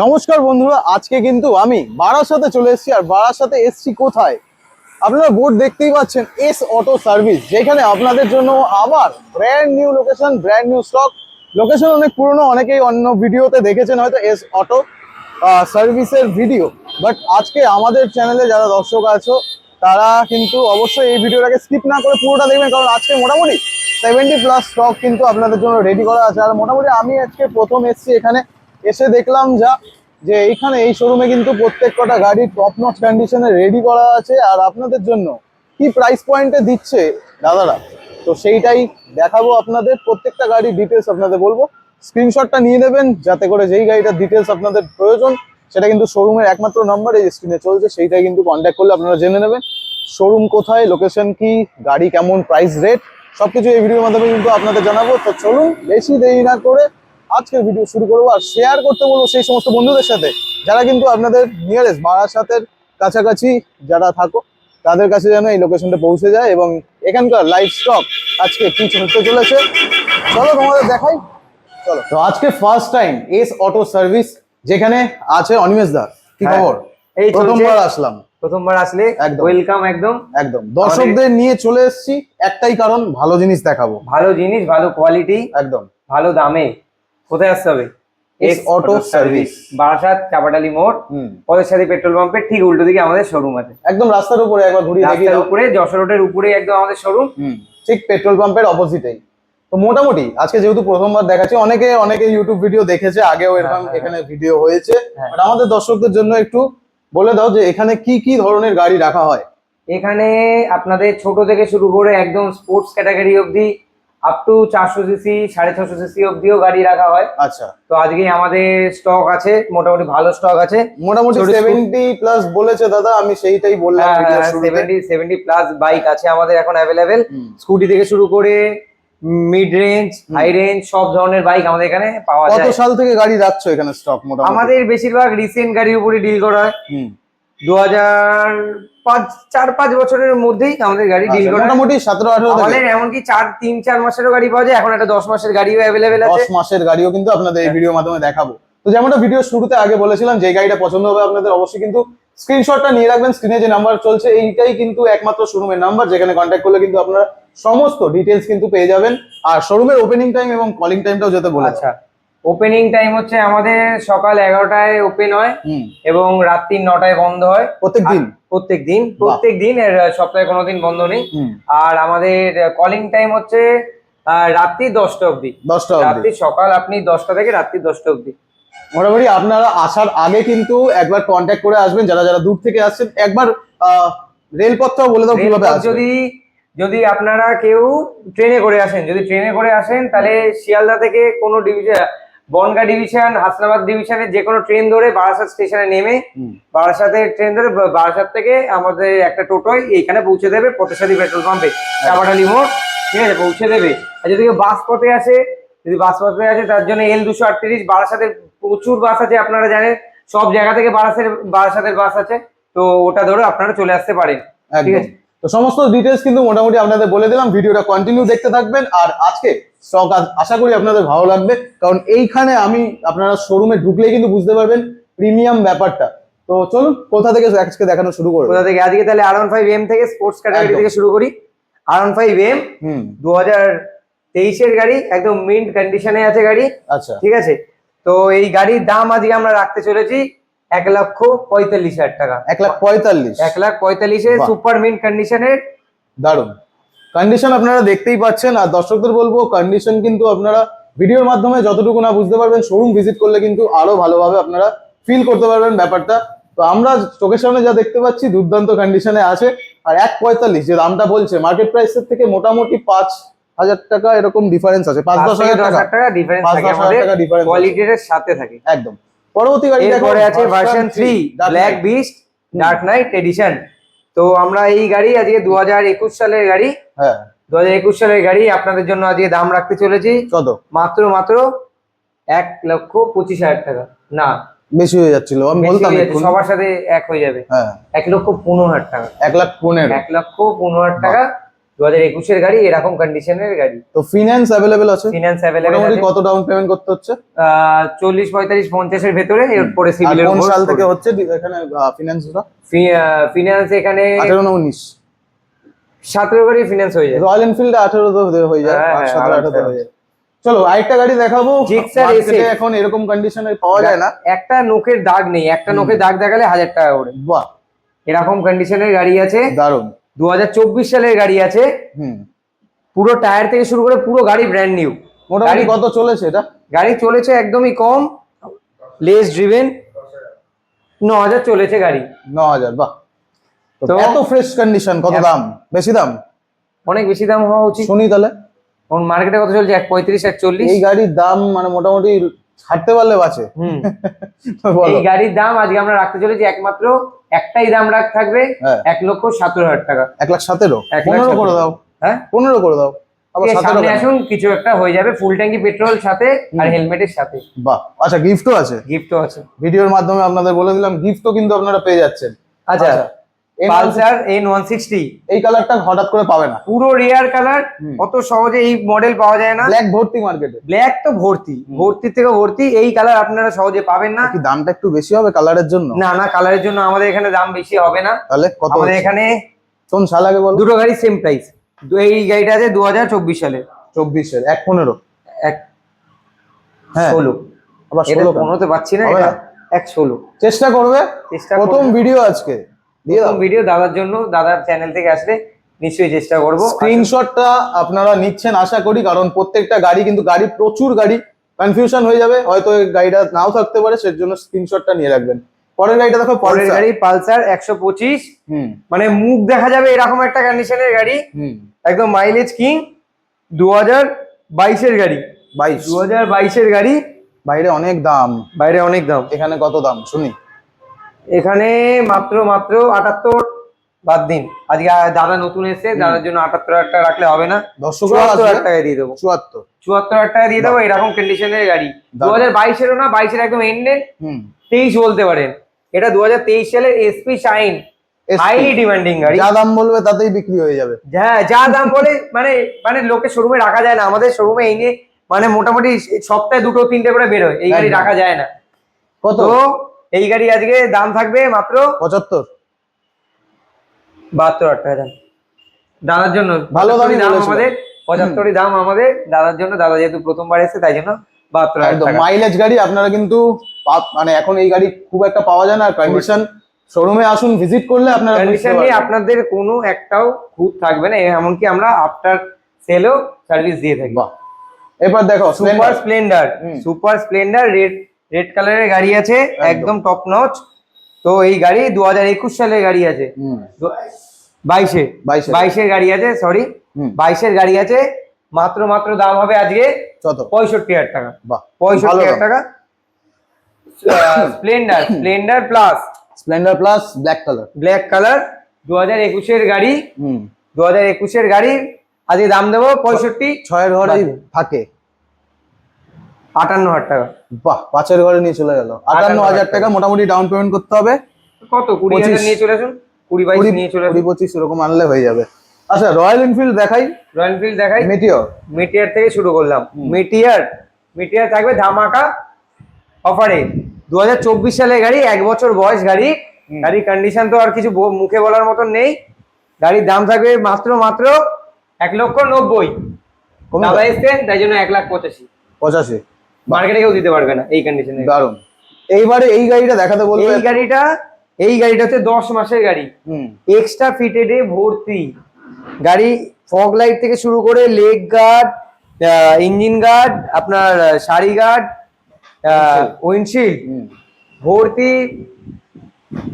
নমস্কার বন্ধুরা, আজকে কিন্তু আমি বারাসাতে চলে এসেছি, আর বারাসাতে এসছি কোথায়? আপনারা বোর্ড দেখতেই পাচ্ছেন এস অটো সার্ভিস যেখানে আপনাদের জন্য আবার brand new location brand new stock location অনেক পুরনো, অনেকেই অন্য ভিডিওতে দেখেছেন হয়তো এস অটো সার্ভিসের ভিডিও বাট আজকে আমাদের চ্যানেলে যারা দর্শক আছো, তারা কিন্তু অবশ্যই এই ভিডিওটাকে স্কিপ না করে পুরোটা দেখবেন, কারণ আজকে মোটামুটি সেভেন্টি প্লাস স্টক কিন্তু আপনাদের জন্য রেডি করা আছে। আর মোটামুটি আমি আজকে প্রথম এসেছি এখানে এসে দেখলাম যা, যে এইখানে এই শোরুমে কিন্তু প্রত্যেক কটা গাড়ি টপ নচ কন্ডিশনে রেডি করা আছে। আর আপনাদের জন্য কি প্রাইস পয়েন্টে দিচ্ছে দাদারা? তো সেইটাই দেখাবো আপনাদের। প্রত্যেকটা গাড়ির ডিটেলস আপনাদের বলব। স্ক্রিনশটটা নিয়ে নেবেন, যাতে করে যেই গাড়িটার ডিটেলস আপনাদের প্রয়োজন, সেটা কিন্তু শোরুমের একমাত্র নাম্বার এই স্ক্রিনে চলছে, সেইটাই কিন্তু কন্ট্যাক্ট করলে আপনারা জেনে নেবেন। শোরুম কোথায় লোকেশন কি, গাড়ি কেমন প্রাইস রেট সবকিছু এই ভিডিওর মাধ্যমে কিন্তু আপনাদের জানাব। তো চলুন, বেশি দেরি না করে আজকের ভিডিও শুরু করব আর শেয়ার করতে বলব সেই সমস্ত বন্ধুদের সাথে যারা কিন্তু আপনাদের নিয়ারেস্ট বারাসাতের কাছাকাছি যারা থাকো তাদের কাছে যেন এই লোকেশনটা পৌঁছে যায় এবং এখানকার লাইভ স্টক আজকে কি হতে চলেছে চলো তোমাদের দেখাই চলো। তো আজকে first time S auto service যেখানে আছে অনিমেষ দা কি হ্যাঁ, খবর? এই প্রথমবার আসলাম। প্রথমবার আসলে একদম। ওয়েলকাম একদম। একদম। দর্শকদের নিয়ে চলে এসেছি একটাই কারণ ভালো জিনিস দেখাবো। ভালো জিনিস ভালো কোয়ালিটি একদম। ভালো দামে। কোথায় আসতে হবে? S auto service Barasat Chapatali মোড় হুম। পদের সাথে পেট্রোল পাম্পের ঠিক উল্টো দিকে আমাদের শোরুম আছে। একদম রাস্তার উপরে একবার ঘুরিয়ে দেখিয়ে রাস্তার উপরে যশোর রোডের উপরে একদম আমাদের শোরুম হুম। ঠিক পেট্রোল পাম্পের অপোজিটেই তো মোটামুটি আজকে যেহেতু প্রথমবার দেখাচ্ছি অনেকে অনেকে ইউটিউব ভিডিও দেখেছে আগেও এরকম হ্যাঁ, হ্যাঁ। এখানে ভিডিও হয়েছে। হ্যাঁ। বাট আমাদের দর্শকদের জন্য একটু বলে দাও যে এখানে কি কি ধরনের গাড়ি রাখা হয়। এখানে আপনাদের ছোট থেকে শুরু করে একদম স্পোর্টস ক্যাটাগরি অবধি আপ টু চারশো সিসি সাড়ে ছশো সিসি অবধিও গাড়ি রাখা হয়। আচ্ছা। তো আজকে আমাদের স্টক আছে মোটামুটি ভালো স্টক আছে। মোটামুটি সেভেন্টি প্লাস বলেছে দাদা আমি সেইটাই বললাম সেভেন্টি সেভেন্টি প্লাস বাইক আছে আমাদের এখন অ্যাভেলেবেল স্কুটি থেকে শুরু করে মিড রেঞ্জ হাই রেঞ্জ সব ধরনের বাইক আমাদের এখানে পাওয়া কত যায়। সাল থেকে গাড়ি রাখছো এখানে স্টক মোটামুটি? আমাদের বেশিরভাগ রিসেন্ট গাড়ির উপরে ডিল করা হয়। হুম। দু হাজার পাঁচ চার পাঁচ বছরের মধ্যেই আমাদের গাড়ি ডিল আচ্ছা, করা মোটামুটি সতেরো আঠারো আমাদের এমনকি চার তিন চার মাসেরও গাড়ি পাওয়া যায়। এখন একটা দশ মাসের গাড়িও অ্যাভেলেবেল আছে। দশ মাসের গাড়িও কিন্তু আপনাদের এই হ্যাঁ। ভিডিওর মাধ্যমে দেখাবো। তো যেমনটা ভিডিও শুরুতে আগে বলেছিলাম যে গাড়িটা পছন্দ হবে আপনাদের অবশ্যই কিন্তু স্ক্রিনশটটা নিয়ে রাখবেন স্ক্রিনে যে নাম্বার চলছে এইটাই কিন্তু একমাত্র শোরুমের নাম্বার যেখানে কন্ট্যাক্ট করলে কিন্তু আপনারা সমস্ত ডিটেলস কিন্তু পেয়ে যাবেন। আর শোরুমের ওপেনিং টাইম এবং কলিং টাইমটাও যেতে বলে আচ্ছা। ওপেনিং টাইম হচ্ছে আমাদের সকাল এগারোটায় ওপেন হয় এবং রাত্রি নটায় বন্ধ হয়। প্রত্যেক দিন প্রত্যেক দিন প্রত্যেক দিন এর সপ্তাহে কোনো দিন বন্ধ নেই। আর আমাদের কলিং টাইম হচ্ছে রাত্রি দশটা অবধি। দশটা রাত্রি সকাল আপনি দশটা থেকে রাত্রি দশটা অবধি। মোটামুটি আপনারা আসার আগে কিন্তু একবার কন্ট্যাক্ট করে আসবেন যারা যারা দূর থেকে আসছেন একবার রেলপথটাও বলে দাও কীভাবে যদি যদি আপনারা কেউ ট্রেনে করে আসেন যদি ট্রেনে করে আসেন তাহলে শিয়ালদা থেকে কোনো ডিভিশন বনগা ডিভিশন হাসনাবাদ ডিভিশনের যে কোনো ট্রেন ধরে বারাসাত স্টেশনে নেমে হুম। বারাসাতের ট্রেন ধরে বারাসাত থেকে আমাদের একটা টোটোয় এইখানে পৌঁছে দেবে পথেসারি পেট্রোল পাম্পে। চাপাটালি মোড় ঠিক আছে পৌঁছে দেবে। আর যদি কেউ বাস পথে আসে যদি বাস পথে আসে তার জন্য এল দুশো আটত্রিশ বারাসাতের প্রচুর বাস আছে আপনারা জানেন সব জায়গা থেকে বারাসের বারাসাতের বাস আছে তো ওটা ধরে আপনারা চলে আসতে পারেন ঠিক আছে? তো সমস্ত ডিটেলস কিন্তু মোটামুটি আপনাদের বলে দিলাম ভিডিওটা কন্টিনিউ দেখতে থাকবেন আর আজকে স্টক আশা করি আপনাদের ভালো লাগবে। কারণ এইখানে আমি আপনারা শোরুমে ঢুকলেই কিন্তু বুঝতে পারবেন প্রিমিয়াম ব্যাপারটা। তো চলুন কোথা থেকে আজকে দেখানো শুরু করব? কোথা থেকে? আজকে তাহলে আর ওয়ান ফাইভ এম থেকে স্পোর্টস ক্যাটাগরি থেকে শুরু করি। আর ওয়ান ফাইভ এম হুম। দু হাজার তেইশের গাড়ি একদম মিন্ট কন্ডিশনে আছে গাড়ি। আচ্ছা। ঠিক আছে? তো এই গাড়ির দাম আজকে আমরা রাখতে চলেছি এক লক্ষ পঁয়তাল্লিশ হাজার টাকা। এক লাখ পঁয়তাল্লিশ। এক লাখ পঁয়তাল্লিশে। সুপার মিন্ট কন্ডিশনের দারুণ কন্ডিশন আপনারা দেখতেই পাচ্ছেন আর দর্শকদের বলব কন্ডিশন কিন্তু আপনারা ভিডিওর মাধ্যমে যতটুকু না বুঝতে পারবেন শোরুম ভিজিট করলে কিন্তু আরও ভালোভাবে আপনারা ফিল করতে পারবেন ব্যাপারটা। তো আমরা চোখের সামনে যা দেখতে পাচ্ছি দুর্দান্ত কন্ডিশনে আছে। আর এক পঁয়তাল্লিশ যে দামটা বলছে মার্কেট প্রাইসের থেকে মোটামুটি পাঁচ হাজার টাকা এরকম ডিফারেন্স আছে পাঁচ দশ হাজার টাকা। ডিফারেন্স পাঁচ দশ হাজার টাকা ডিফারেন্স কোয়ালিটির সাথে থাকে। একদম। পরবর্তী গাড়ি এরপরে আছে version three Dark black beast dark knight edition তো আমরা এই গাড়ি আজকে দু হাজার একুশ সালের গাড়ি হ্যাঁ। দু হাজার একুশ সালের গাড়ি আপনাদের জন্য আজকে দাম রাখতে চলেছি। কত? মাত্র মাত্র এক লক্ষ পঁচিশ হাজার টাকা। না। বেশি হয়ে যাচ্ছিল। আমি বলতাম। সবার সাথে এক হয়ে যাবে। হ্যাঁ। এক লক্ষ পনেরো হাজার টাকা। এক লাখ পনেরো। এক লক্ষ পনেরো হাজার টাকা। দু হাজার একুশের গাড়ি এরকম কন্ডিশনের গাড়ি। তো ফিনান্স অ্যাভেলেবেল আছে? ফিনান্স অ্যাভেলেবেল কত ডাউন পেমেন্ট করতে হচ্ছে? চল্লিশ পঁয়তাল্লিশ পঞ্চাশের ভেতরে এরপরে সিভিলের কোন সাল থেকে হচ্ছে? এখানে ফিনান্সটা ফিনান্স এখানে আঠেরো উনিশ? সতেরো গাড়ি ফিনান্স হয়ে যায়। রয়্যাল এনফিল্ড আঠেরো হয়ে যায় হ্যাঁ, হ্যাঁ, সতেরো আঠারো হয়ে যায়। চলো আরেকটা গাড়ি দেখাবো। Gixxer Market এ। এখন এরকম কন্ডিশনে পাওয়া যায় না। একটা নোকের দাগ নেই একটা নোকের দাগ দেখালে হাজার টাকা করে। বাহ। এরকম কন্ডিশনের গাড়ি আছে। দারুণ। দু হাজার চব্বিশ সালের গাড়ি আছে। হুম। পুরো টায়ার থেকে শুরু করে পুরো গাড়ি ব্র্যান্ড নিউ মোটামুটি গাড়ি- কত চলেছে এটা? গাড়ি চলেছে একদমই কম। লেস ড্রিভেন ন হাজার চলেছে গাড়ি। ন হাজার বাহ। তো এত ফ্রেশ কন্ডিশন কত দাম? বেশি দাম? অনেক বেশি দাম হওয়া উচিত। শুনি তাহলে। এখন মার্কেটে কত চলছে? এক পঁয়ত্রিশ এক চল্লিশ? এই গাড়ির দাম মানে মোটামুটি ছাড়তে পারলে বাঁচে। এই গাড়ির দাম আজকে আমরা রাখতে চলেছি একমাত্র একটাই দাম রাখ থাকবে হ্যাঁ। এক লক্ষ সতেরো হাজার টাকা। এক লাখ সতেরো? পনেরো করে দাও। হ্যাঁ? পনেরো করে দাও। সামনে আসুন কিছু একটা হয়ে যাবে ফুল ট্যাঙ্কি পেট্রোল সাথে আর হেলমেটের সাথে। বাহ। আচ্ছা গিফটও আছে? গিফটও আছে। ভিডিওর মাধ্যমে আপনাদের বলে দিলাম গিফটও কিন্তু আপনারা পেয়ে যাচ্ছেন। আচ্ছা এই পালসার এন ওয়ান সিক্সটি এই কালারটা হঠাৎ করে পাবে না। পুরো রেয়ার কালার অত সহজে এই মডেল পাওয়া যায় না। ব্ল্যাক ভর্তি মার্কেটে ব্ল্যাক তো ভর্তি। ভর্তি থেকে ভর্তি এই কালার আপনারা সহজে পাবেন না। দামটা একটু বেশি হবে কালারের জন্য? না না কালারের জন্য আমাদের এখানে দাম বেশি হবে না। তাহলে কত আমাদের এখানে কোন সাল আগে বলো? দুটো গাড়ি সেম প্রাইস এই গাড়িটা আছে দু হাজার চব্বিশ সালে। চব্বিশের এক পনেরো। এক হ্যাঁ। ষোলো। আবার ষোলো? পনেরোতে পাচ্ছি না? এক ষোলো। চেষ্টা করবে? চেষ্টা প্রথম ভিডিও আজকে। ভিডিও দাদার জন্য দাদার চ্যানেল থেকে আসলে নিশ্চয়ই চেষ্টা করব। স্ক্রিনশটটা আপনারা নিচ্ছেন আশা করি কারণ প্রত্যেকটা গাড়ি কিন্তু গাড়ি প্রচুর গাড়ি কনফিউশন হয়ে যাবে হয়তো গাড়িটা নাও থাকতে পারে সের জন্য স্ক্রিনশটটা নিয়ে রাখবেন। পরের গাড়িটা দেখো পরের গাড়ি পালসার একশো পঁচিশ। হুম। মানে মুখ দেখা যাবে এরকম একটা কন্ডিশনের গাড়ি। হুম। একদম মাইলেজ কিং দু হাজার বাইশের গাড়ি। বাইশ। দু হাজার বাইশের গাড়ি। বাইরে অনেক দাম। বাইরে অনেক দাম। এখানে কত দাম? শুনি। এখানে মাত্র মাত্র আটাত্তর বাদ দিন। আজকে দাদা নতুন এসে দাদার জন্য আটাত্তর হাজার টাকা রাখলে হবে না। চুয়াত্তর হাজার টাকা দিয়ে দেবো। চুয়াত্তর। চুয়াত্তর হাজার টাকা দিয়ে দেবো এরকম কন্ডিশনের গাড়ি। দু হাজার বাইশেরও না বাইশের একদম এন্ডেড হুম। তেইশ বলতে পারেন। এটা দু হাজার তেইশ সালের এসপি শাইন হাইলি ডিমান্ডিং গাড়ি। যা দাম বলবে তাতেই বিক্রি হয়ে যাবে। যা যা দাম বলে মানে মানে লোকে শোরুমে রাখা যায় না। আমাদের শোরুমে এই নিয়ে মানে মোটামুটি সপ্তাহে দুটো তিনটে করে বেরোয়। এই গাড়ি রাখা যায় না। কত? এই গাড়ি আজকে দাম থাকবে মাত্র পঁচাত্তর। বাহাত্তর হাজার টাকা দাম। দাদার জন্য ভালো দামই দাম আমাদের পঁচাত্তরই দাম আমাদের। দাদার জন্য দাদা যেহেতু প্রথমবার এসেছে তাই জন্য বাহাত্তর একদম মাইলেজ গাড়ি আপনারা কিন্তু মানে এখন এই গাড়ি খুব একটা পাওয়া যায় না। কন্ডিশন শোরুমে আসুন ভিজিট করলে আপনারা কন্ডিশন নিয়ে আপনাদের কোনো একটাও খুঁত থাকবে না এমনকি আমরা আফটার সেলও সার্ভিস দিয়ে থাকি। এবার দেখো super splendor. Super splendor red red কালারের গাড়ি আছে একদম। টপ নচ তো এই গাড়ি দু হাজার একুশ সালের গাড়ি আছে। হুম। বাইশে। বাইশের। গাড়ি আছে সরি। বাইশের গাড়ি আছে মাত্র মাত্র দাম হবে আজকে পঁয়ষট্টি হাজার টাকা। বাহ পঁয়ষট্টি হাজার টাকা। Splendor splendor plus splendor plus black colour black colour দু হাজার একুশের গাড়ি। হুম। দু হাজার একুশের গাড়ি। আজকে দাম দেবো পঁয়ষট্টি। ছয়ের বাহ। থাকে। আটান্ন হাজার টাকা। বাহ পাঁচের ঘরে নিয়ে চলে গেল। আটান্ন হাজার টাকা মোটামুটি ডাউন পেমেন্ট করতে হবে। কত? কুড়ি হাজার নিয়ে চলে আসুন। কুড়ি বাইশ নিয়ে চলে কুড়ি পঁচিশ এরকম আনলে হয়ে যাবে। আচ্ছা রয়্যাল এনফিল্ড দেখাই। রয়্যাল এনফিল্ড দেখাই। মেটিওর মিটিয়ার থেকে শুরু করলাম। মিটিয়ার মিটিয়ার থাকবে ধামাকা অফারে দু হাজার চব্বিশ সালের গাড়ি এক বছর বয়স গাড়ি। গাড়ির কন্ডিশন তো আর কিছু মুখে বলার মতন নেই। গাড়ির দাম থাকবে মাত্র মাত্র এক লক্ষ নব্বই। দাদা? তাই জন্য এক লাখ পঁচাশি। পঁচাশি। মার্কেটে কেউ দিতে পারবে না এই কন্ডিশনে দারুণ এইবারে এই গাড়িটা দেখাতে বলবে? এই গাড়িটা এই গাড়িটা হচ্ছে দশ মাসের গাড়ি। হুম। এক্সট্রা ফিটেডে ভর্তি। গাড়ি ফগ লাইট থেকে শুরু করে লেগ গার্ড ইঞ্জিন গার্ড আপনার সারি গার্ড উইন্ডশিল্ড। ভর্তি।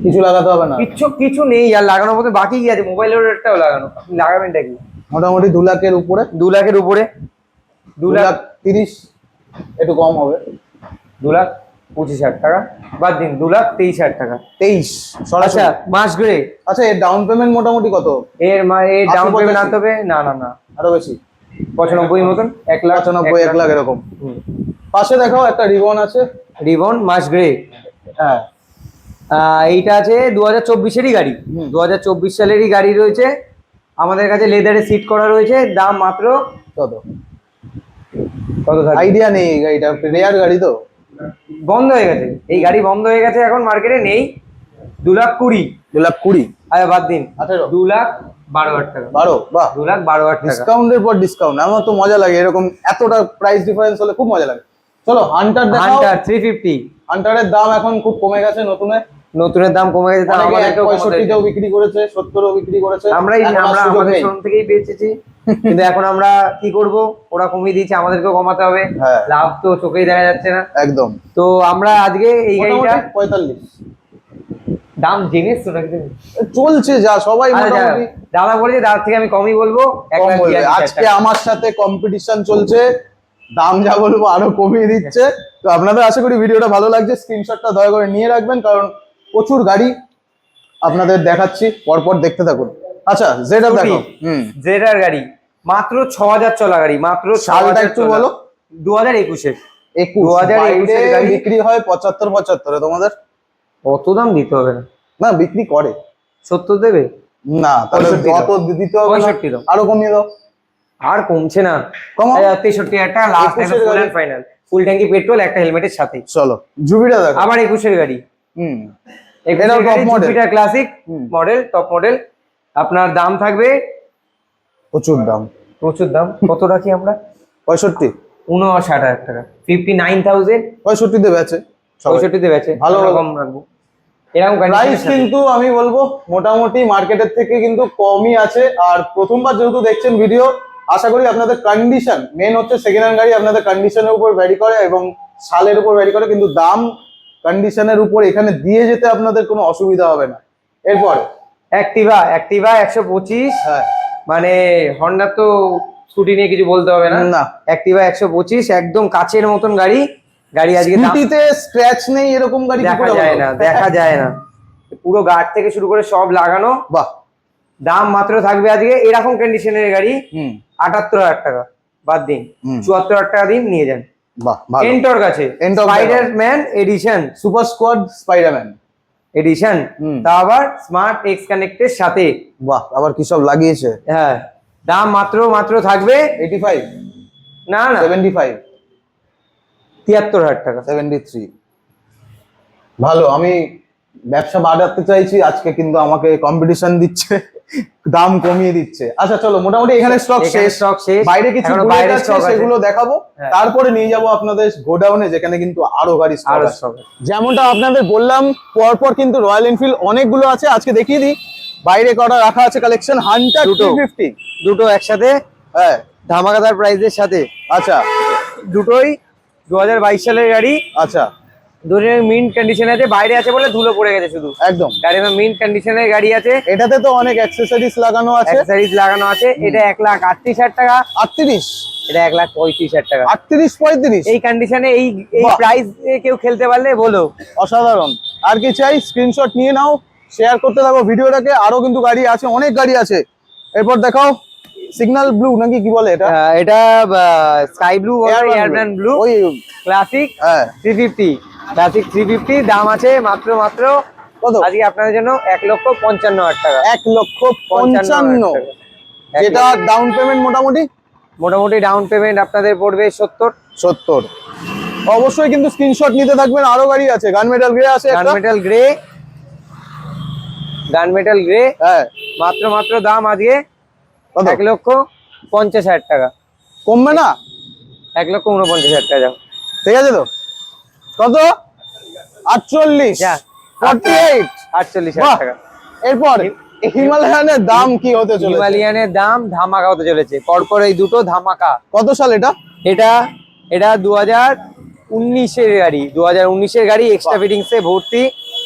কিছু লাগাতে হবে না। কিছু কিছু নেই আর লাগানোর মতো বাকি কি আছে? মোবাইলের একটাও লাগানো। আপনি লাগাবেনটা কি? মোটামুটি দু লাখের উপরে। দু লাখের উপরে। দু লাখ তিরিশ। একটু কম হবে। দু লাখ পঁচিশ হাজার টাকা। বাদ দিন দু লাখ তেইশ হাজার টাকা। তেইশ আচ্ছা মাস গ্রে আচ্ছা এর ডাউন পেমেন্ট মোটামুটি কত? এর মা এর ডাউন পেমেন্ট আনতে হবে? না না না। আরও বেশি? পঁচানব্বই মতন এক লাখ পঁচানব্বই এক লাখ। এরকম। পাশে দেখাও একটা রিবন আছে। রিবন মাস গ্রে হ্যাঁ। এইটা আছে দু হাজার চব্বিশেরই গাড়ি। দু হাজার চব্বিশ সালেরই গাড়ি রয়েছে। আমাদের কাছে লেদারে সিট করা রয়েছে। দাম মাত্র কত কত আইডিয়া নেই গাড়িটা রেয়ার গাড়ি তো। বন্ধ হয়ে গেছে। এই গাড়ি বন্ধ হয়ে গেছে এখন মার্কেটে নেই। দু লাখ কুড়ি। দু লাখ কুড়ি? আরে বাদ দিন। আঠেরো। দু লাখ বারো হাজার টাকা। বারো? বাহ। দু লাখ বারো হাজার ডিসকাউন্টের পর ডিসকাউন্ট আমার তো মজা লাগে এরকম এতটা প্রাইস ডিফারেন্স হলে খুব মজা লাগে। চলো হান্টার হান্টার থ্রি ফিফটি হান্টারের দাম এখন খুব কমে গেছে নতুনে। নতুনের দাম কমে গেছে পঁয়ষট্টিতেও বিক্রি করেছে সত্তরও বিক্রি করেছে। আমরাই আমরা আমাদের শোরুম থেকেই বেচেছি। কিন্তু এখন আমরা কি করব? ওরা কমিয়ে দিয়েছে আমাদেরকেও কমাতে হবে। হ্যাঁ। লাভ তো চোখেই দেখা যাচ্ছে না। একদম। তো আমরা আজকে এই গাড়িটা পঁয়তাল্লিশ। দাম জেনেছ তো নাকি চলছে যা সবাই মোটামুটি দাদা বলেছে দাদার থেকে আমি কমই বলব। আজকে আমার সাথে কম্পিটিশন চলছে। দাম যা বলব আরও কমিয়ে দিচ্ছে। তো আপনাদের আশা করি ভিডিওটা ভালো লাগছে। স্ক্রিনশটটা দয়া করে নিয়ে রাখবেন কারণ প্রচুর গাড়ি আপনাদের দেখাচ্ছি। পরপর দেখতে থাকুন। আচ্ছা যেটা Scooty। দেখো হুম। জেডার গাড়ি। মাত্র ছ হাজার চলা গাড়ি মাত্র সালটা একটু বলো। দু হাজার একুশ। 2021 বাইরে এর গাড়ি। বিক্রি হয় পঁচাত্তর পঁচাত্তরে। তোমাদের? অত দাম দিতে হবে না। না বিক্রি করে। সত্তর দেবে? না তাহলে দিতে হবে। পঁয়ষট্টি দাও। আরও কমিয়ে দাও। আর কমছে না। তেষট্টি হাজার টাকা last full and final full ট্যাঙ্কি পেট্রোল একটা হেলমেটের সাথে। চলো জুবিটা দেখো। আবার একুশের গাড়ি। হুম। top গাড়ি ক্লাসিক মডেল টপ মডেল আপনার দাম থাকবে প্রচুর দাম। প্রচুর দাম। কত রাখি আমরা? পঁয়ষট্টি। উনষাট হাজার টাকা। ফিফটি নাইন থাউজেন্ড পঁয়ষট্টি দেবে আছে পঁয়ষট্টিতে বেচে। ভালো ভালো। কম রাখব। এরকম প্রাইস। কিন্তু আমি বলব মোটামুটি মার্কেটের থেকে কিন্তু কমই আছে। আর প্রথমবার যেহেতু দেখছেন ভিডিও আশা করি আপনাদের কন্ডিশন মেন হচ্ছে সেকেন্ড হ্যান্ড গাড়ি আপনাদের কন্ডিশনের উপর ভ্যারি করে এবং সালের উপর ভ্যারি করে কিন্তু দাম কন্ডিশনের উপর এখানে দিয়ে যেতে আপনাদের কোনো অসুবিধা হবে না। এরপরে? অ্যাক্টিভা অ্যাক্টিভা একশো পঁচিশ। হ্যাঁ। মানে হন্ডার তো স্কুটি নিয়ে কিছু বলতে হবে না। না। অ্যাক্টিভা একশো পঁচিশ একদম কাচের মতন গাড়ি। গাড়ি আজকে স্কুটিতে স্ক্র্যাচ নেই এরকম গাড়ি দেখা যায় না দেখা যায় না। পুরো গার্ড থেকে শুরু করে সব লাগানো। বাহ। দাম মাত্র থাকবে আজকে এরকম কন্ডিশনের গাড়ি। আটাত্তর হাজার টাকা বাদ দিন। চুয়াত্তর হাজার টাকা দিন নিয়ে যান। বাহ এন্টর কাছে Ntorq spider man edition super squad spiderman edition. তা আবার স্মার্ট এক্স কানেক্টের সাথে। বাহ আবার কি সব লাগিয়েছে? হ্যাঁ দাম মাত্র মাত্র থাকবে এইটি ফাইভ না না। সেভেন্টি ফাইভ তিয়াত্তর হাজার টাকা। সেভেন্টি থ্রি ভালো আমি ব্যবসা বাড়াতে চাইছি আজকে কিন্তু আমাকে কম্পিটিশন দিচ্ছে। দাম কমিয়ে দিচ্ছে। আচ্ছা চলো মোটামুটি এখানে স্টক শেষ। stock শেষ। বাইরে কিছু বাইরে stock সেগুলো দেখাবো। হ্যাঁ। তারপরে নিয়ে যাব আপনাদের গোডাউনে যেখানে কিন্তু আরও গাড়ি আছে। যেমনটা আপনাদের বললাম পরপর কিন্তু রয়্যাল এনফিল্ড অনেকগুলো আছে। আজকে দেখিয়ে দিই। বাইরে কটা রাখা আছে কালেকশন হান্টার টু দুটো। ফিফটি দুটো একসাথে। হ্যাঁ। ধামাকাদার প্রাইসের সাথে। আচ্ছা। দুটোই দু হাজার বাইশ সালের গাড়ি। আচ্ছা। কন্ডিশন আছে বাইরে আছে বলে ধুলো পড়ে গেছে শুধু। একদম। গাড়ি মিন্ট কন্ডিশনের গাড়ি আছে। এটাতে তো অনেক অ্যাক্সেসরিজ লাগানো আছে। অ্যাক্সেসরিজ লাগানো আছে। এটা এক লাখ আটত্রিশ হাজার টাকা। আটত্রিশ? এটা এক লাখ পঁয়ত্রিশ হাজার টাকা। আটত্রিশ পঁয়ত্রিশ? এই কন্ডিশনে এই এই। প্রাইস কেউ খেলতে পারলে বলো। অসাধারণ। আর কি চাই? স্ক্রিনশট নিয়ে নাও শেয়ার করতে থাকো ভিডিওটাকে। আরও কিন্তু গাড়ি আছে অনেক গাড়ি আছে। এরপর দেখাও। সিগন্যাল ব্লু নাকি কি বলে এটা? এটা স্কাই ব্লু এয়ারম্যান ব্লু ওই classic three fifty classic three fifty দাম আছে মাত্র মাত্র কত? আজকে আপনাদের জন্য এক লক্ষ পঞ্চান্ন হাজার টাকা। এক লক্ষ পঞ্চান্ন যেটা ডাউন পেমেন্ট মোটামুটি? মোটামুটি ডাউন পেমেন্ট আপনাদের পড়বে সত্তর। সত্তর। অবশ্যই কিন্তু স্ক্রিনশট নিতে থাকবেন আরও গাড়ি আছে। গান মেটাল গ্রে আছে gun metal grey gun metal grey হ্যাঁ। মাত্র মাত্র দাম আজকে এক লক্ষ পঞ্চাশ হাজার টাকা। কমবে না? এক লক্ষ উনপঞ্চাশ হাজার টাকা। যাও ঠিক আছে তো? কত? আটচল্লিশ। ফর্টি এইট আটচল্লিশ টাকা। এরপর হিমালয়ানের দাম কি হতে চলেছে? হিমালয়ানের দাম ধামাকা হতে চলেছে। পরপর এই দুটো ধামাকা। কত সাল এটা? এটা এটা দু হাজার উনিশের গাড়ি। দু হাজার উনিশের গাড়ি এক্সট্রা। ফিটিংস ভর্তি।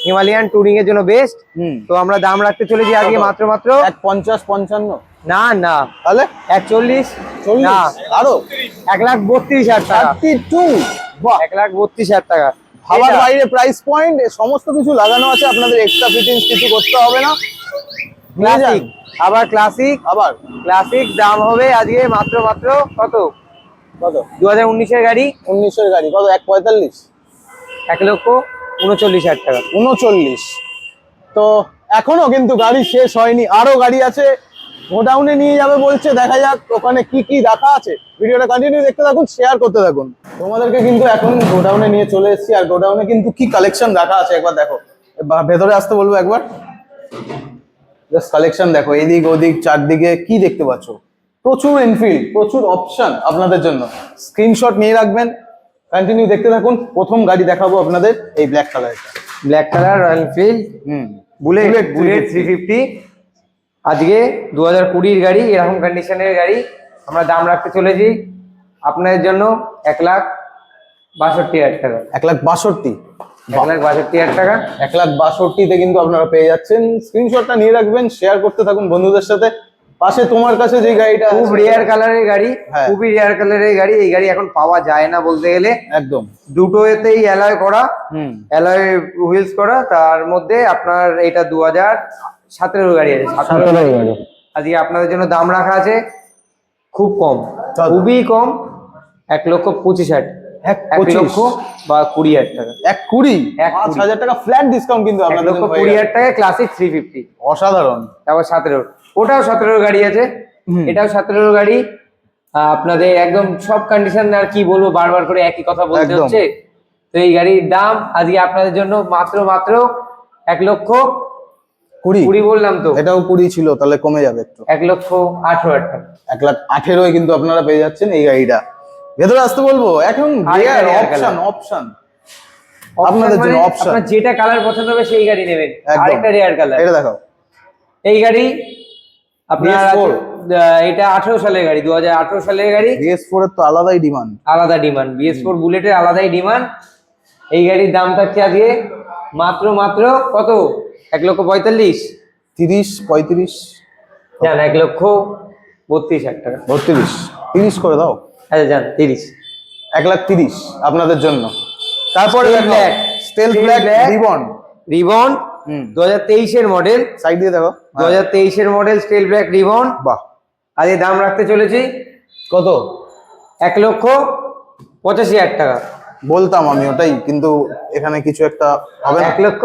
হিমালয়ান টুরিং এর জন্য বেস্ট হুম। তো আমরা দাম রাখতে চলেছি আজকে মাত্র মাত্র এক পঞ্চাশ পঞ্চান্ন। না না। তাহলে? একচল্লিশ? চল্লিশ। না। আরও? এক লাখ বত্রিশ হাজার টাকা। টু। এক লাখ বত্রিশ হাজার টাকা। এটা বাইরে প্রাইস পয়েন্ট সমস্ত কিছু লাগানো আছে আপনাদের এক্সট্রা ফিটিংস কিছু করতে হবে না। ক্লাসিক আবার ক্লাসিক আবার। ক্লাসিক দাম হবে আজকে মাত্র মাত্র কত? কত? দু হাজার উনিশের গাড়ি। উনিশের গাড়ি কত? এক পঁয়তাল্লিশ? এক লক্ষ উনচল্লিশ হাজার টাকা। উনচল্লিশ। তো এখনও কিন্তু গাড়ি শেষ হয়নি আরও গাড়ি আছে। গোডাউনে নিয়ে যাবে বলছে দেখা যাক ওখানে কি কি রাখা আছে। ভিডিওটা কন্টিনিউ দেখতে থাকুন শেয়ার করতে থাকুন। তোমাদেরকে কিন্তু এখন গোডাউনে নিয়ে চলে এসেছি আর গোডাউনে কিন্তু কি কালেকশন রাখা আছে একবার দেখো। ভেতরে আসতে বলব একবার। জাস্ট কালেকশন দেখো এদিক ওদিক চারদিকে কি দেখতে পাচ্ছ? প্রচুর এনফিল্ড প্রচুর অপশন আপনাদের জন্য। স্ক্রিনশট নিয়ে রাখবেন কন্টিনিউ দেখতে থাকুন। প্রথম গাড়ি দেখাবো আপনাদের এই ব্ল্যাক কালারটা ব্ল্যাক কালার রয়্যাল এনফিল্ড হুম। বুলেট বুলেট থ্রি ফিফটি আজকে দু হাজার কুড়ির গাড়ি এরকম কন্ডিশনের গাড়ি আমরা দাম রাখতে চলেছি আপনাদের জন্য এক লাখ বাষট্টি হাজার টাকা। এক লাখ বাষট্টি। এক লাখ বাষট্টি হাজার টাকা। এক লাখ বাষট্টিতে কিন্তু আপনারা পেয়ে যাচ্ছেন। স্ক্রিনশটটা নিয়ে রাখবেন শেয়ার করতে থাকুন বন্ধুদের সাথে। পাশে তোমার কাছে যে গাড়িটা খুব রেয়ার কালারের গাড়ি হ্যাঁ। খুবই রেয়ার কালারের গাড়ি। এই গাড়ি এখন পাওয়া যায় না বলতে গেলে। একদম। দুটো এতেই অ্যালয় করা অ্যালয় হুইলস করা। তার মধ্যে আপনার এটা দু হাজার সতেরো গাড়ি আছে সতেরো গাড়ি। আজকে আপনাদের জন্য দাম রাখা আছে খুব কম? খুবই কম এক লক্ষ পঁচিশ হাজার। এক এক লক্ষ বা কুড়ি হাজার টাকা। এক কুড়ি? এক পাঁচ হাজার টাকা ফ্ল্যাট ডিসকাউন্ট কিন্তু আপনাদের লক্ষ কুড়ি হাজার টাকা ক্লাসিক থ্রি ফিফটি অসাধারণ। তারপর সতেরো। ওটাও সতেরোর গাড়ি আছে। এটাও সতেরোর গাড়ি। আপনাদের একদম সব কন্ডিশন আর কি বলব বারবার করে একই কথা বলতে হচ্ছে। তো এই গাড়ির দাম আজকে আপনাদের জন্য মাত্র মাত্র এক লক্ষ কুড়ি? কুড়ি বললাম তো। এটাও কুড়ি ছিল তাহলে কমে যাবে একটু। এক লক্ষ আঠারো হাজার টাকা। এক লাখ আঠেরোয় কিন্তু আপনারা পেয়ে যাচ্ছেন এই গাড়িটা। ভেতরে আসতে বলব এখন অপশন অপশন আপনাদের জন্য মানে option। আপনার যেটা কালার পছন্দ হবে সেই গাড়ি নেবেন। আরেকটা রেয়ার কালার এটা দেখাও। এই গাড়ি আপনার এটা আঠারো সালের গাড়ি দু হাজার আঠারো সালের গাড়ি। বিএস ফোর এর তো আলাদাই ডিমান্ড আলাদা ডিমান্ড বিএস ফোর বুলেটের আলাদাই ডিমান্ড এই গাড়ির দাম থাকছে আজকে মাত্র মাত্র কত? এক লক্ষ পঁয়তাল্লিশ? তিরিশ পঁয়ত্রিশ? যান এক লক্ষ বত্রিশ হাজার টাকা। বত্রিশ। তিরিশ করে দাও। আচ্ছা যান তিরিশ। এক লাখ তিরিশ আপনাদের জন্য। তারপরে black, stealth black ribbon ribbon দু হাজার তেইশের মডেল সাইড দিয়ে দেখো। দু হাজার তেইশের মডেল স্টিল ব্ল্যাক রিবন বাহ। আজকে দাম রাখতে চলেছি। কত? এক লক্ষ পঁচাশি হাজার টাকা। বলতাম আমি ওটাই কিন্তু এখানে কিছু একটা হবে এক লক্ষ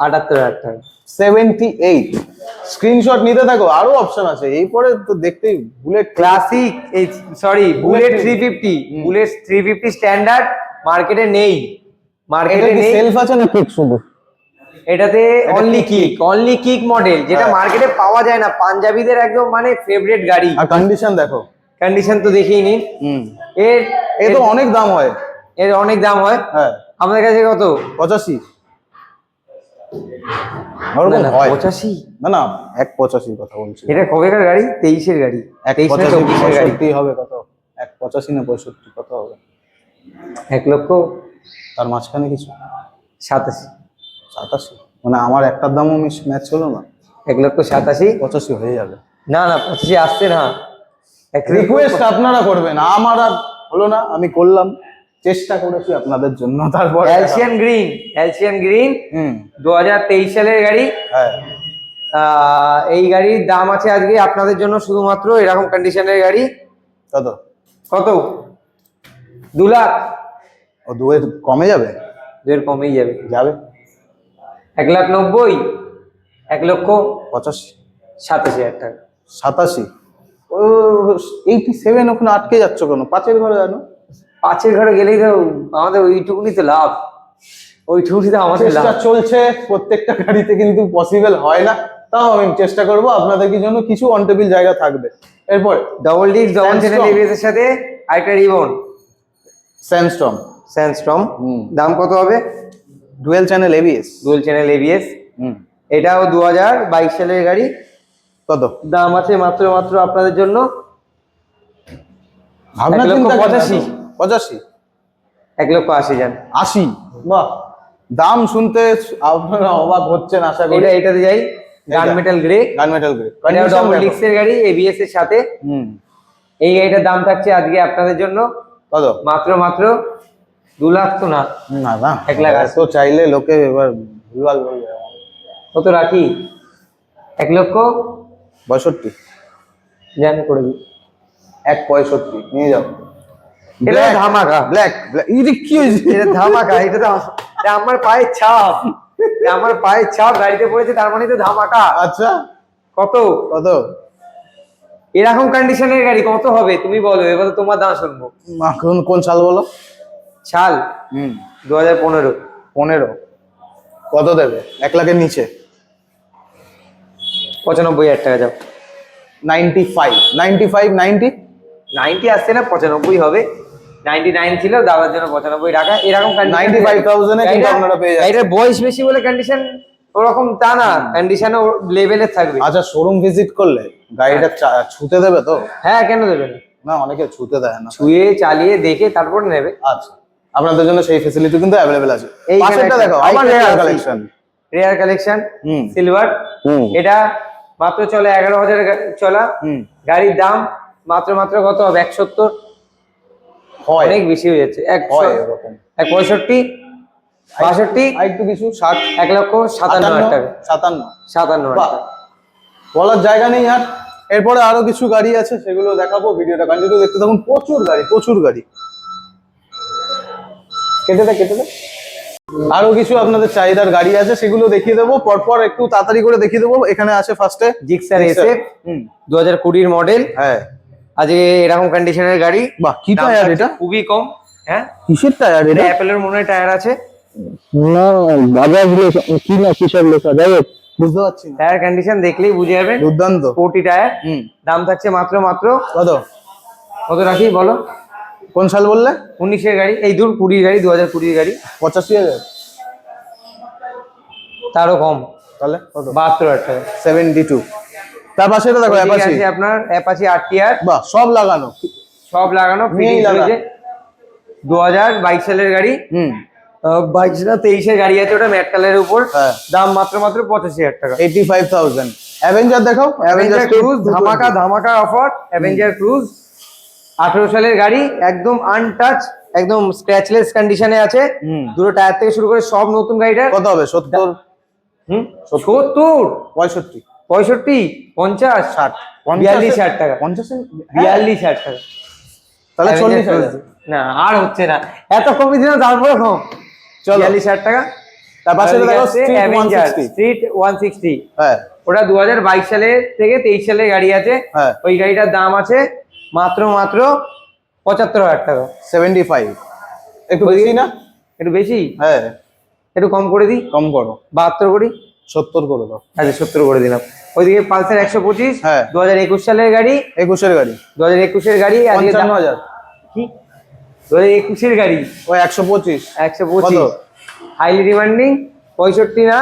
আটাত্তর হাজার টাকা। সেভেন্টি এইট স্ক্রিনশট নিতে থাকো আরও অপশন আছে। এই পরে তো দেখতেই বুলেট ক্লাসিক এই sorry bullet three fifty bullet three fifty standard মার্কেটে নেই। মার্কেটে নেই। সেলফ আছে না ফিক্স শুধু এটাতে only kick only kick model যেটা মার্কেটে পাওয়া যায় না। পাঞ্জাবিদের একদম মানে ফেভারিট গাড়ি। আর কন্ডিশন দেখো। কন্ডিশন তো দেখেই নিন। হুম। এর এ তো অনেক দাম হয়। এর অনেক দাম হয়। হ্যাঁ। আমাদের কাছে কত? পঁচাশি। ওরকম হয়। পঁচাশি। না না এক পঁচাশির কথা বলছি। এটা কবেকার গাড়ি? তেইশের গাড়ি। এক হবে কত? এক পঁচাশি না পঁয়ষট্টি কত হবে? এক লক্ষ। তার মাঝখানে কিছু? সাতাশি। সাতাশি? মানে আমার একটার দামও মিস ম্যাচ হলো না। এক লক্ষ সাতাশি। পঁচাশি হয়ে যাবে। না না পঁচাশি আসছে না। এক রিকোয়েস্ট আপনারা করবেন। আমার আর হলো না আমি করলাম। চেষ্টা করেছি আপনাদের জন্য তারপর অ্যালসিয়ান গ্রিন অ্যালসিয়ান গ্রিন হুম। দু হাজার তেইশ সালের গাড়ি। হ্যাঁ। এই গাড়ির দাম আছে আজকে আপনাদের জন্য শুধুমাত্র এরকম কন্ডিশনের গাড়ি। কত? কত? দু লাখ। ও দুয়ের কমে যাবে? দুয়ের কমেই যাবে। যাবে? এক লাখ নব্বই এক লক্ষ পঁচাশি। সাতাশি হাজার টাকা। সাতাশি? ও এইটি সেভেন ওখানে আটকে যাচ্ছ কেন? পাঁচের ঘরে জানো? পাঁচের ঘরে গেলেই তো আমাদের ওইটুকুনি তো লাভ। ওইটুকুনি তো আমাদের চেষ্টা চলছে প্রত্যেকটা গাড়িতে কিন্তু পসিবল হয় না। তাও আমি চেষ্টা করব আপনাদের জন্য কিছু অন টেবিল জায়গা থাকবে। এরপর double disc double. Channel ABS এর সাথে আরেকটা রিবন স্যান্ডস্ট্রম হুম। দাম কত হবে? Dual channel ABS dual channel ABS এটাও দু হাজার বাইশ সালের গাড়ি। কত? দাম আছে মাত্র মাত্র আপনাদের জন্য পঁচাশি। পঁচাশি? এক লক্ষ আশি যান। আশি? বাহ। দাম শুনতে আপনারা অবাক হচ্ছেন আশা করি। এটা এটাতে যাই। Gun metal grey gun metal grey double ডিস্কের গাড়ি এবিএস এর সাথে। হুম। এই গাড়িটার দাম থাকছে আজকে আপনাদের জন্য কত? মাত্র মাত্র দু লাখ তো না। না না। এক লাখ। তো চাইলে লোকে এবার ভুলভাল বলবে কত রাখি? এক লক্ষ পঁয়ষট্টি। জান করে দিই। এক পঁয়ষট্টি। নিয়ে যাও। এটা ধামাকা। ব্ল্যাক এটা কি হয়েছে? এটা ধামাকা এটা তো আমার পায়ের ছাপ। আমার পায়ের ছাপ গাড়িতে পড়েছে তার মানে তো ধামাকা। আচ্ছা। কত? কত? এরকম কন্ডিশনের গাড়ি কত হবে? তুমি বলো এবার তো তোমার দাম শুনব। মা, কোন সাল বলো? ছাল হুম। দু হাজার পনেরো। পনেরো। কত দেবে? এক লাখের নিচে। পঁচানব্বই হাজার টাকা যাও। Ninety five. Ninety five ninety? Ninety আসছে না পঁচানব্বই হবে। নাইনটি নাইন ছিল দাদার জন্য পঁচানব্বই টাকা। এরকম condition- 95,000 এ কিন্তু আপনারা পেয়ে। গাড়িটার বয়স বেশি বলে কন্ডিশন ওরকম তা না। কন্ডিশন লেভেলের থাকবে। আচ্ছা শোরুম ভিজিট করলে গাড়িটা ছুতে দেবে তো? হ্যাঁ কেন দেবেন না? অনেকে ছুতে দেয় না। ছুঁয়ে চালিয়ে দেখে তারপর নেবে। আচ্ছা। আপনাদের জন্য সেই ফেসিলিটি কিন্তু অ্যাভেলেবেল আছে। এইখানে পাশেরটা দেখো আবার রেয়ার কালেকশন রেয়ার কালেকশন হুম। সিলভার এটা মাত্র চলে এগারো হাজার চলা। হুম। গাড়ির দাম মাত্র মাত্র কত হবে? এক সত্তর। হয়। অনেক বেশি হয়ে যাচ্ছে। এক হয় এরকম। এক পঁয়ষট্টি বাষট্টি একটু কিছু ষাট এক লক্ষ সাতান্ন হাজার টাকা। সাতান্ন। সাতান্ন বলার জায়গা নেই আর। এরপরে আরও কিছু গাড়ি আছে সেগুলো দেখাবো ভিডিওটা কন্টিনিউ দেখতে থাকুন। প্রচুর গাড়ি প্রচুর গাড়ি। কেটে দে কেটে দে। আরও কিছু আপনাদের চাহিদার গাড়ি আছে সেগুলো দেখিয়ে দেবো। পরপর একটু তাড়াতাড়ি করে দেখিয়ে দেবো। এখানে আছে ফার্স্টে জিক্সার এসে হুম। দু হাজার কুড়ির মডেল হ্যাঁ। আজকে এরকম কন্ডিশনের গাড়ি। বাহ কি টায়ার এটা? খুবই কম হ্যাঁ? কিসের টায়ার এটা? অ্যাপেলের মনে হয় টায়ার আছে। না বাজাজ লেখা কি না কিসব লেখা যাই হোক বুঝতে পারছি টায়ার কন্ডিশন দেখলেই বুঝে যাবেন। দুর্দান্ত। কোটি টায়ার দাম থাকছে মাত্র মাত্র কত? কত রাখি বলো? কোন সাল বললে? উনিশের গাড়ি এই দূর কুড়ির গাড়ি দু হাজার কুড়ির গাড়ি। পঁচাশি হাজার। তারও কম। তাহলে কত? বাহাত্তর হাজার টাকা। সেভেন্টি টু তার পাশে এটা দেখো অ্যাপাচি আছে আপনার অ্যাপাচি আর টিআর বাহ সব লাগানো। সব লাগানো ফিটিং দু হাজার বাইশ সালের গাড়ি। হুম। বাইশ না তেইশের গাড়ি আছে ওটা ম্যাট কালারের উপর। হ্যাঁ। দাম মাত্র মাত্র পঁচাশি হাজার টাকা। এইটি ফাইভ থাউজেন্ড অ্যাভেঞ্জার দেখাও? অ্যাভেঞ্জার ক্রুজ ধামাকা ধামাকা অফার অ্যাভেঞ্জার ক্রুজ আঠেরো সালের গাড়ি একদম আনটাচ একদম স্ক্র্যাচলেস কন্ডিশনে আছে। দুটো টায়ার থেকে শুরু করে সব নতুন গাড়িটার। কত হবে? সত্তর? হুম? সত্তর। পঁয়ষট্টি। পঁয়ষট্টি পঞ্চাশ ষাট বিয়াল্লিশ হাজার টাকা। পঞ্চাশ বিয়াল্লিশ হাজার টাকা। তাহলে চল্লিশ। না আর হচ্ছে না। এত কমে দিলাম তারপরে কম চলো। বিয়াল্লিশ হাজার টাকা। তার পাশে Avenger 160 Street 160 হ্যাঁ। ওটা দু হাজার বাইশ সালে থেকে তেইশ সালের গাড়ি আছে। হ্যাঁ। ওই গাড়িটার দাম আছে মাত্র মাত্র পঁচাত্তর হাজার টাকা। সেভেন্টি ফাইভ একটু বেশি না? একটু বেশি? হ্যাঁ। একটু কম করে দিই। কম করো। বাহাত্তর করি। সত্তর করে দাও। আচ্ছা সত্তর করে দিলাম। ওইদিকে পালসার একশো পঁচিশ হ্যাঁ। দু হাজার একুশ সালের গাড়ি একুশের গাড়ি। দু হাজার একুশের গাড়ি পঞ্চান্ন হাজার। কি? দু হাজার একুশের গাড়ি। ওই একশো পঁচিশ। একশো পঁচিশ। হাইলি ডিমান্ডিং পঁয়ষট্টি না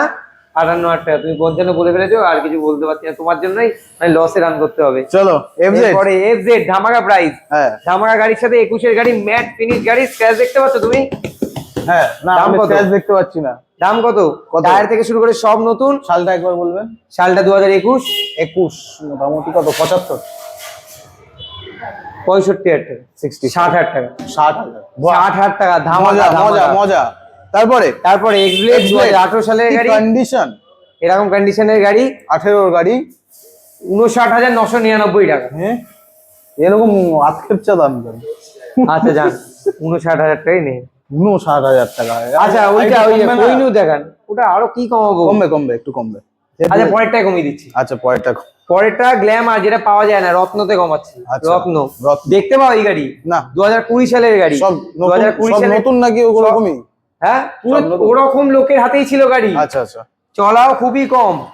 আটান্ন হাজার টাকা। তুমি পঞ্চান্ন বলে ফেলেছো আর কিছু বলতে পারছি না। তোমার জন্যই মানে লসে রান করতে হবে। চলো এরপরে এফ জেড ধামাকা প্রাইস হ্যাঁ। ধামাকা গাড়ির সাথে একুশের গাড়ি ম্যাট ফিনিশ গাড়ি স্ক্র্যাচ দেখতে পাচ্ছ তুমি? হ্যাঁ দাম কত? দেখতে পাচ্ছি না। দাম কত? টায়ার থেকে শুরু করে সব নতুন? সালটা একবার বলবেন। সালটা দু হাজার একুশ। একুশ মোটামুটি কত? পঁচাত্তর। পঁয়ষট্টি হাজার টাকা সিক্সটি ষাট হাজার টাকা। ষাট হাজার। ষাট হাজার টাকা মজা ধামাকা মজা মজা। তারপরে? তারপরে এক্সব্লেড দু হাজার আঠারো সালের গাড়ি। কন্ডিশন এরকম কন্ডিশনের গাড়ি। আঠেরোর গাড়ি। উনষাট হাজার নশো নিরানব্বই টাকা। হ্যাঁ? এরকম আতক্ষেপচা দাম আচ্ছা যান। উনষাট হাজার টাকাই নেই। ষাট হাজার টাকা। আচ্ছা ওইটা ওই কইনু দেখান ওটা আরও কি কমাবো? কমবে কমবে একটু কমবে। আচ্ছা পরেরটাই কমিয়ে দিচ্ছি। আচ্ছা পরেরটা পরেরটা গ্ল্যামার যেটা পাওয়া যায় না রত্নতে কমাচ্ছি। আচ্ছা, রত্ন। দেখতে পাও এই গাড়ি? না। দু হাজার কুড়ি সালের গাড়ি। দু হাজার কুড়ি সালে নতুন নাকি সব- হ্যাঁ পুরো ওরকম লোকের হাতেই ছিল গাড়ি। আচ্ছা আচ্ছা। চলাও খুবই কম।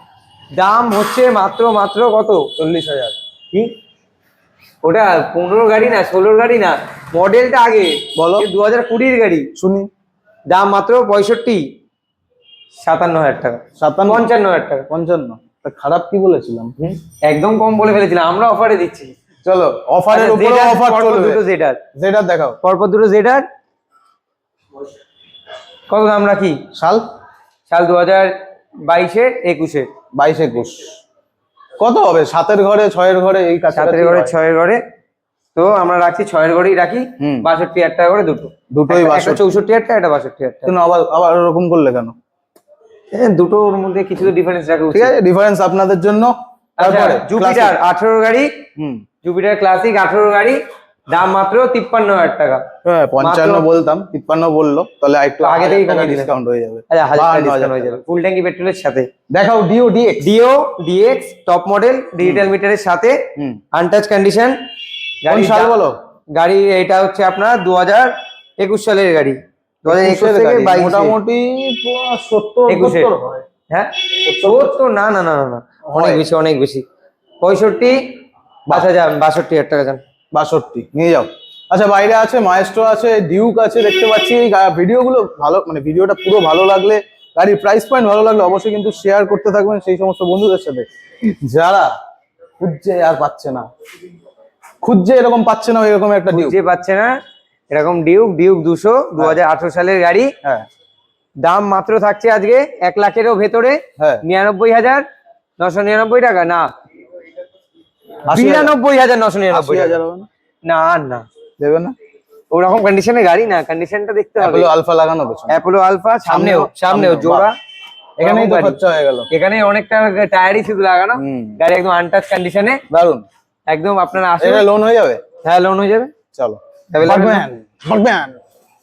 দাম হচ্ছে মাত্র মাত্র কত? চল্লিশ হাজার। কি? ওটা পনেরো গাড়ি না ষোলোর গাড়ি না মডেলটা আগে বলো। দু হাজার কুড়ির গাড়ি। শুনি। দাম মাত্র পঁয়ষট্টি সাতান্ন হাজার টাকা। সাতান্ন। পঞ্চান্ন হাজার টাকা। পঞ্চান্ন। তা খারাপ কি বলেছিলাম? একদম কম বলে ফেলেছিলাম আমরা অফারে দিচ্ছি। চলো অফারের উপরে অফার চলবে। দুটো জেডার যেটা দেখাও। পরপর দুটো জেডার কত দাম রাখি? সাল? সাল দু হাজার বাইশে একুশে। বাইশ একুশ। কত হবে? সাতের ঘরে ছয়ের ঘরে এই সাতের ঘরে ছয়ের ঘরে। তো আমরা রাখছি ছয়ের ঘরেই রাখি। বাষট্টি হাজার টাকা করে দুটো। দুটোই চৌষট্টি হাজার টাকা একটা বাষট্টি হাজার টাকা আবার আবার ওরকম করলে কেন? দুটোর মধ্যে কিছু তো ডিফারেন্স রাখা ঠিক আছে ডিফারেন্স আপনাদের জন্য। আচ্ছা তারপরে জুপিটার আঠেরো গাড়ি। হুম। জুপিটার ক্লাসিক আঠেরো গাড়ি। দাম মাত্র তিপ্পান্ন হাজার টাকা। হ্যাঁ পঞ্চান্ন বলতাম তিপ্পান্ন বলল তাহলে একটু আগে কমিয়ে ডিসকাউন্ট হয়ে যাবে। আচ্ছা হাজার ডিসকাউন্ট হয়ে যাবে। ফুল ট্যাঙ্কি পেট্রোলের সাথে। দেখাও dio DX dio DX top model digital মিটারের সাথে আনটাচ কন্ডিশন কোন সাল বলো? গাড়ি এটা হচ্ছে আপনার দু হাজার একুশ সালের গাড়ি। দু হাজার একুশ থেকে গাড়ি, মোটামুটি সত্তর একুশে। হ্যাঁ। সত্তর। না না না না অনেক বেশি অনেক বেশি। পঁয়ষট্টি? আচ্ছা যান বাষট্টি হাজার টাকা যান বাষট্টি নিয়ে যাও। আচ্ছা বাইরে আছে মায়েস্ট্রো আছে ডিউক আছে দেখতে পাচ্ছি। এই ভিডিওগুলো ভালো মানে ভিডিওটা পুরো ভালো লাগলে গাড়ির প্রাইস পয়েন্ট ভালো লাগলে অবশ্যই কিন্তু শেয়ার করতে থাকবেন সেই সমস্ত বন্ধুদের সাথে। যারা খুঁজছে আর পাচ্ছে না। খুঁজছে এরকম পাচ্ছে না এরকম একটা ডিউক। যে পাচ্ছে না এরকম ডিউক ডিউক দুশো দু হাজার আঠারো সালের গাড়ি। হ্যাঁ। দাম মাত্র থাকছে আজকে এক লাখেরও ভেতরে। হ্যাঁ। নিরানব্বই হাজার নশো নিরানব্বই টাকা না। বিরানব্বই হাজার নশো নিরানব্বই হাজার না? না দেবে না? ওরকম কন্ডিশনের গাড়ি না কন্ডিশনটা দেখতে হবে। অ্যাপোলো আলফা লাগানো পেছনে। অ্যাপোলো আলফা সামনেও সামনেও, জোড়া। এখানেই তো। খরচা হয়ে গেল। এখানে অনেকটা টায়ারই শুধু লাগানো। গাড়ি একদম আনটাচ কন্ডিশনে দারুণ একদম আপনারা আসুন। এটা লোন হয়ে যাবে? হ্যাঁ লোন হয়ে যাবে। চলো। Burgman Burgman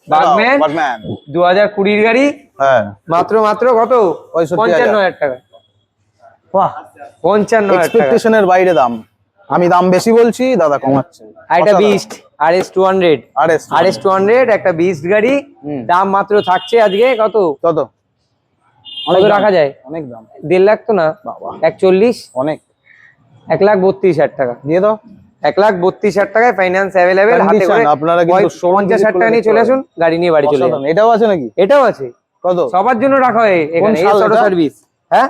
Burgman? বাগম্যান দু হাজার কুড়ির গাড়ি? হ্যাঁ। মাত্র মাত্র কত? পঁয়ষট্টি পঞ্চান্ন হাজার। হাজার টাকা। বাহ পঞ্চান্ন হাজার টাকা। এক্সপেকটেশনের বাইরে দাম। আমি দাম বেশি বলছি দাদা কমাচ্ছে আর একটা beast R S two hundred R S two hundred একটা বিস্ট গাড়ি। দাম মাত্র থাকছে আজকে কত? কত? কত রাখা যায়? অনেক দাম। দেড় লাখ তো না? বাবা। এক চল্লিশ অনেক। এক লাখ বত্রিশ হাজার টাকা। দিয়ে দাও। এক লাখ বত্রিশ হাজার টাকায় ফাইন্যান্স অ্যাভেলেবেল হাতে করে আপনারা পঞ্চাশ হাজার টাকা নিয়ে চলে আসুন গাড়ি নিয়ে বাড়ি চলে যান। এটাও আছে নাকি? এটাও আছে। কত? সবার জন্য রাখা হয় এখানে সার্ভিস হ্যাঁ?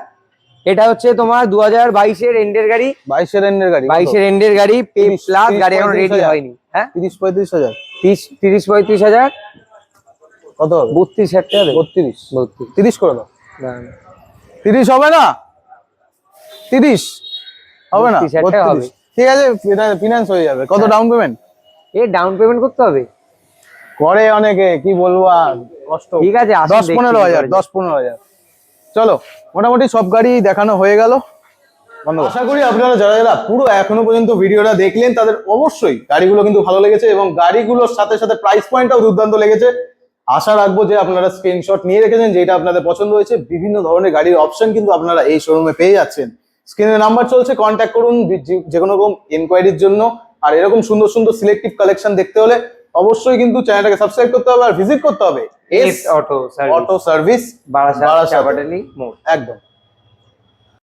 এটা হচ্ছে তোমার দু হাজার বাইশের এন্ডের গাড়ি। বাইশের এন্ডের গাড়ি বাইশের এন্ডের গাড়ি পে প্লাস গাড়ি এখন রেডি হয়নি হ্যাঁ? তিরিশ পঁয়ত্রিশ হাজার। তিরিশ তিরিশ পঁয়ত্রিশ হাজার। কত হবে? বত্রিশ হাজার টাকা বত্রিশ। বত্রিশ। তিরিশ করে দাও। তিরিশ হবে না? তিরিশ। হবে না। ঠিক আছে ফিনান্স হয়ে যাবে। কত ডাউন পেমেন্ট এ ডাউন পেমেন্ট করতে হবে? করে অনেকে কি বলব আর? কষ্ট ঠিক আছে দশ পনেরো হাজার দশ পনেরো হাজার। চলো, মোটামুটি সব গাড়ি দেখানো হয়ে গেল। আশা করি আপনারা যারা যারা পুরো এখনও পর্যন্ত ভিডিওটা দেখলেন, তাদের অবশ্যই গাড়িগুলো কিন্তু ভালো লেগেছে এবং গাড়িগুলোর সাথে সাথে প্রাইস পয়েন্টটাও দুর্দান্ত লেগেছে। আশা রাখব যে আপনারা স্ক্রিনশট নিয়ে রেখেছেন, যেটা আপনাদের পছন্দ হয়েছে। বিভিন্ন ধরনের গাড়ির অপশন কিন্তু আপনারা এই শোরুমে পেয়ে যাচ্ছেন। স্ক্রিনে নাম্বার চলছে কন্ট্যাক্ট করুন যে কোনো রকম এনকোয়ারির জন্য। আর এরকম সুন্দর সুন্দর সিলেক্টিভ কালেকশন দেখতে হলে অবশ্যই কিন্তু চ্যানেলটাকে সাবস্ক্রাইব করতে হবে আর ভিজিট করতে হবে। S auto service auto service Barasat. Chapatali মোড় একদম।